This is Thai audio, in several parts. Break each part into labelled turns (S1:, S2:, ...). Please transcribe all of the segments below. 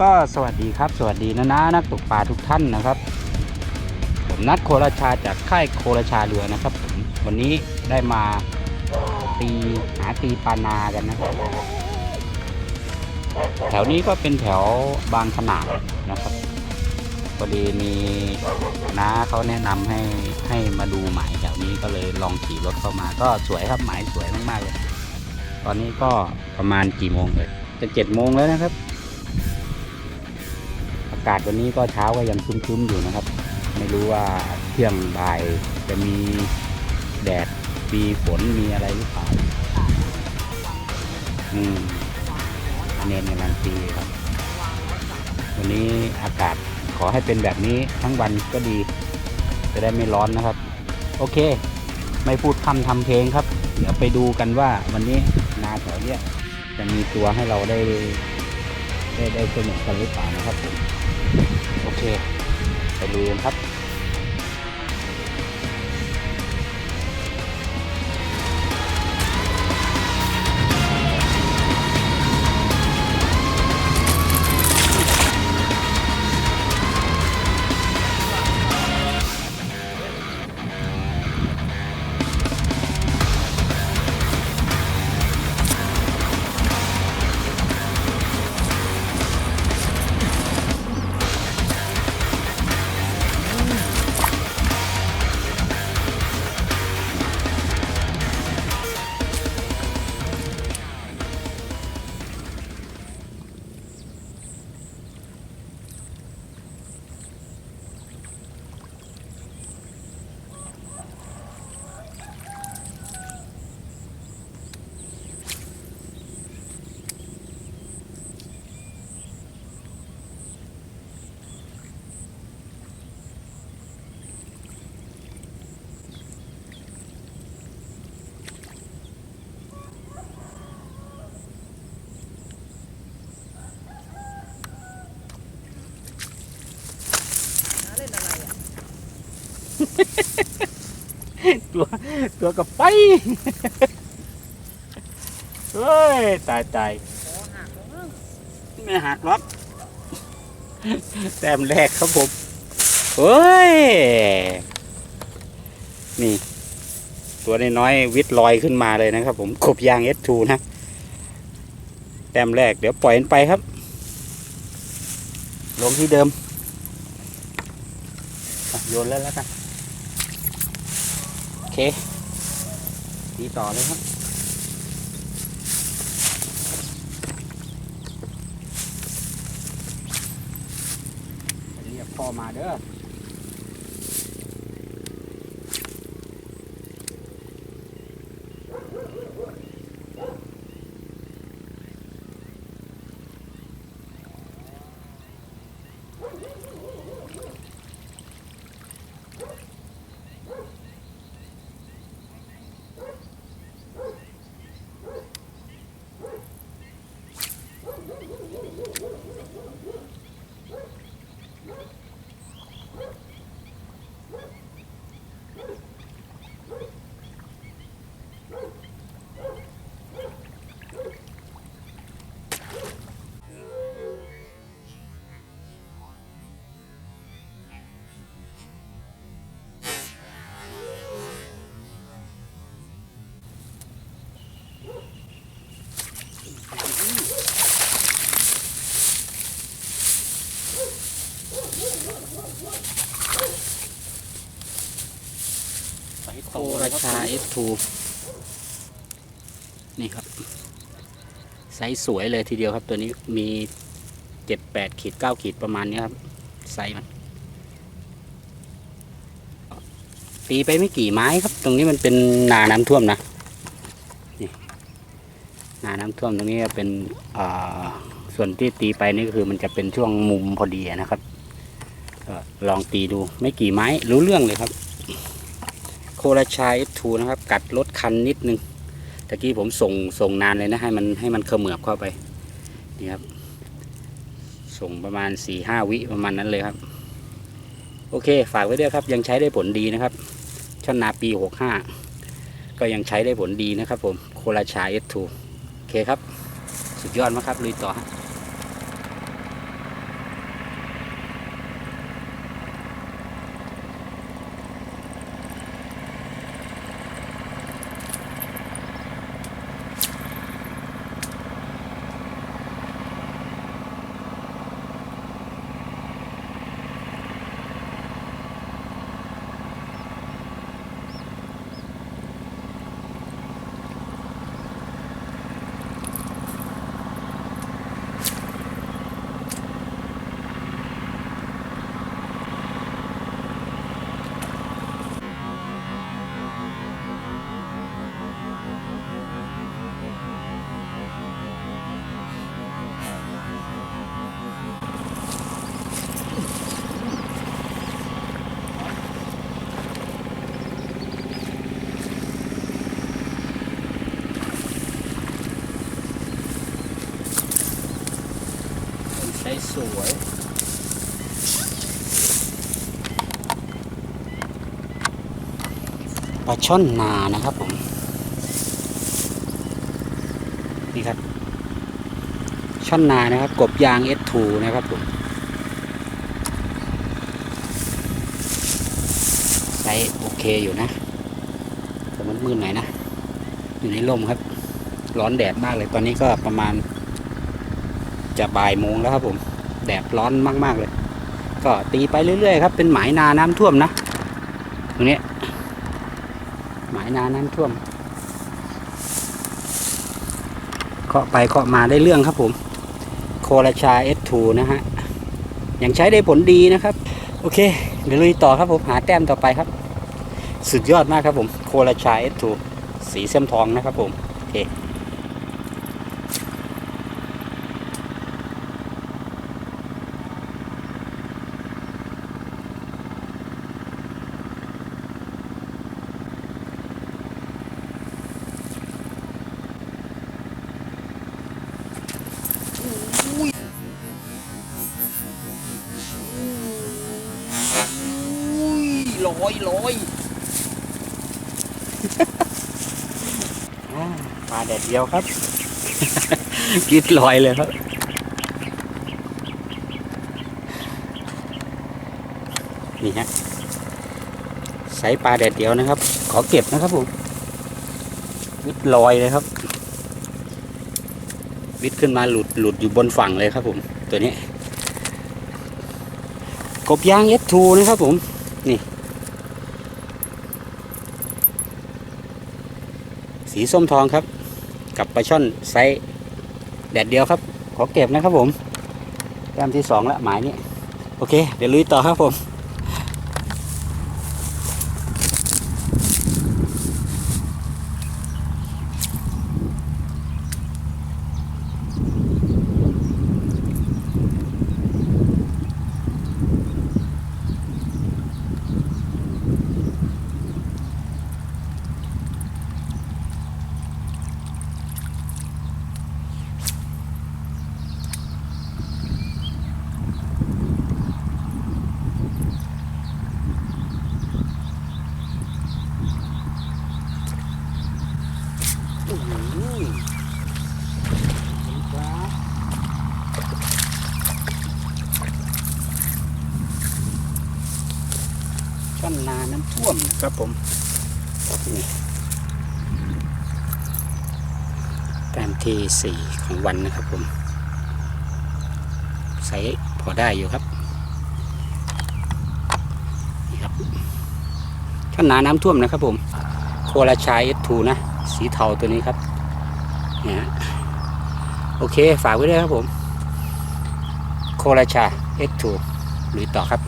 S1: ก็สวัสดีครับ สวัสดีนะนะนักตกปลาทุกท่านนะครับ ผมนัดโคราชาจากค่ายโคราชาเรือนะครับผมวันนี้ได้มาตีหาตีปานากันนะครับแถวนี้ก็เป็นแถวบางขนาดนะครับพอดีมีน้าเขาแนะนำให้ให้มาดูหมายแถวนี้ก็เลยลองขี่รถเข้ามา ก็สวยครับหมายสวยมากๆเลย ตอนนี้ก็ประมาณกี่โมงเลยจะเจ็ดโมงแล้วนะครับากาศวันนี้ก็เช้าก็ยังครึ้มๆอยู่นะครับ ไม่รู้ว่าเที่ยงบ่ายจะมีแดดมีฝนมีอะไรหรือเปล่าอืมอันนี้ในมันตีครับ วันนี้อากาศขอให้เป็นแบบนี้ทั้งวันก็ดี จะได้ไม่ร้อนนะครับ โอเค ไม่พูดคำทำเพลงครับ เดี๋ยวไปดูกันว่าวันนี้นาแถวเนี้ยจะมีตัวให้เราได้ ได้ได้สนุกกันหรือเปล่านะครับ โอเค ไปดูกันครับ ตัว ตัวกับไปเฮ้ยตายตายไม่หักหรอกแต้มแรกครับผมเฮ้ย นี่ ตัวน้อยๆวิทย์ลอยขึ้นมาเลยนะครับ ผมกบยาง S2 นะ แต้มแรกเดี๋ยวปล่อยมันไปครับ ลงที่เดิมโยนแล้วแล้วกัน ตีต่อเลยครับ เรียกพ่อมาเด้อ โคราชา F2 นี่ครับ ไซส์สวยเลยทีเดียวครับ ตัวนี้มีเจ็ดแปดขีดเก้าขีดประมาณนี้ครับ ไซส์มัน ตีไปไม่กี่ไม้ครับ ตรงนี้มันเป็นนาน้ำท่วมนะนี่นาน้ำท่วมตรงนี้ก็เป็นอ่าส่วนที่ตีไปนี่ก็คือมันจะเป็นช่วงมุมพอดีนะครับก็ลองตีดูไม่กี่ไม้รู้เรื่องเลยครับ โคราชา F2 นะครับ กัดรถคันนิดนึงตะกี้ผมส่งส่งนานเลยนะให้มันให้มันเขมือบเข้าไปนี่ครับ ส่งประมาณ4ี่ห้าวิประมาณนั้นเลยครับ โอเค ฝากไว้ด้วยครับ ยังใช้ได้ผลดีนะครับช่อนนาปี 65 ก็ยังใช้ได้ผลดีนะครับผมโคราชา F2 โอเคครับ สุดยอดมากครับลุยต่อฮะ สวยปลาช่อนนานะครับผม นี่ครับ ช่อนนานะครับ กบยาง S2 นะครับผมไซส์โอเคอยู่นะแต่มันมืดหน่อยนะ อยู่ในร่มครับ ร้อนแดดมากเลยตอนนี้ก็ประมาณจะบ่ายโมงแล้วครับผม แดดร้อนมาก ๆ เลย ก็ตีไปเรื่อย ๆ ครับ เป็นหมายนาน้ำท่วมนะ ตรงนี้ หมายนาน้ำท่วมเคาะไปเคาะมาได้เรื่องครับผม โคราชา S2 นะฮะ ยังใช้ได้ผลดีนะครับ โอเค เดี๋ยวลุยต่อครับผม หาแต้มต่อไปครับ สุดยอดมากครับผม โคราชา S2 สีเส้มทองนะครับผม โอเค อุ้ยล อยลอยอ่าปลาแดดเดียวครับ กิดลอยเลยครับนี่ฮะใส่ปลาแดดเดียวนะครับ ขอเก็บนะครับผมวิดลอยเลยครับ วิดขึ้นมาหลุดหลุดอยู่บนฝั่งเลยครับผม ตัวนี้ กบยาง S2 นะครับผม นี่ สีส้มทองครับ กับปลาช่อนไซส์แดดเดียวครับ ขอเก็บนะครับผมแต้มที่สองละหมายนี้ โอเค เดี๋ยวลุยต่อครับผม โอ้โหครับ ช่อนนาน้ำท่วมครับผมนี่แต้มที่สี่ของวันนะครับผม ใส่พอได้อยู่ครับนี่ครับช่อนนาน้ำท่วมนะครับผม โคราชายเอสทูนะ สีเทาตัวนี้ครับเนี่ยฮะโอเค ฝากไว้ด้วยครับผม โคราชาเอสทูหรือต่อครับ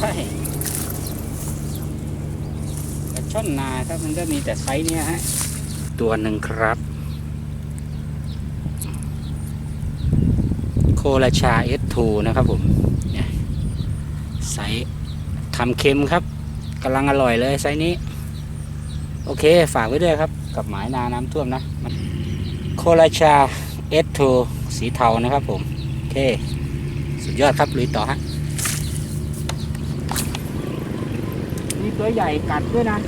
S1: ได้ปลา ช่อนนาครับมันก็มีแต่ไซส์เนี้ยฮะตัวหนึ่งครับ โคราชา S2 นะครับผมไซส์ทำเค็มครับกำลังอร่อยเลยไซส์นี้ โอเคฝากไว้ด้วยครับ กับหมายนาน้ำท่วมนะมนโคราชา S2 สีเทานะครับผม โอเค สุดยอดครับลุยต่อฮะมีตัวใหญ่กัดด้วยนะ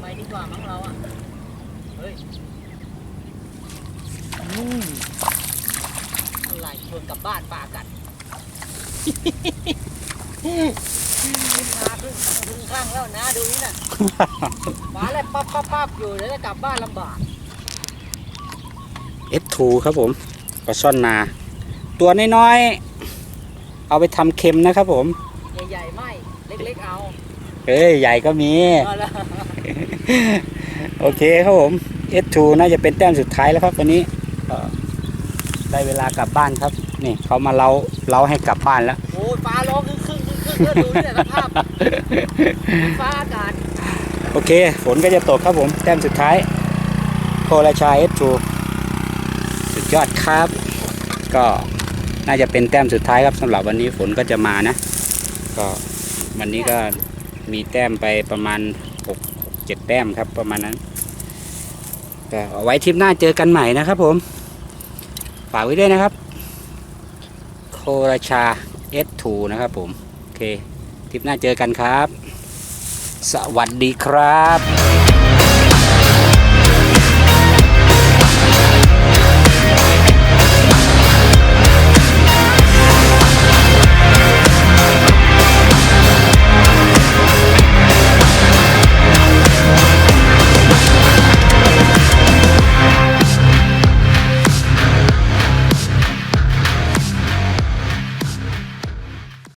S2: ไปดีกว่ามั้งเราอะ เฮ้ยอะไรชวนกลับบ้านปลากัดขึ้นมาขึ้นขึ้นข้างแล้วนะดูนี่น่ะหมาอะไรปั๊บปั๊บปั๊บอยู่แล้วจะกลับบ้านลำบาก
S1: F2 ครับผมปลาช่อนนา ตัวน้อยๆ เอาไปทำเค็มนะครับผม
S2: ใหญ่ไม่ เล็กๆเอา
S1: เอ้ยใหญ่ก็มี
S2: เอาละ
S1: โอเคครับผม S2 น่าจะเป็นแต้มสุดท้ายแล้วครับวันนี้เอ่อได้เวลากลับบ้านครับ นี่เขามาเล้าเล้าให้กลับบ้านแล้ว
S2: โอ้ยฟ้าร้องครึ่งครึ่งครึ่งครึ่งดูนี่แหละสภาพฟ้าอากาศ
S1: โอเค ฝนก็จะตกครับผม แต้มสุดท้าย โคราชา S2 สุดยอดครับ ก็ น่าจะเป็นแต้มสุดท้ายครับสำหรับวันนี้ฝนก็จะมานะ ก็วันนี้ก็มีแต้มไปประมาณ6 7แต้มครับประมาณนั้นก็เอาไว้ทริปหน้าเจอกันใหม่นะครับผม ฝากไว้ด้วยนะครับ โคราชา S2 นะครับผม โอเคทริปหน้าเจอกันครับ สวัสดีครับ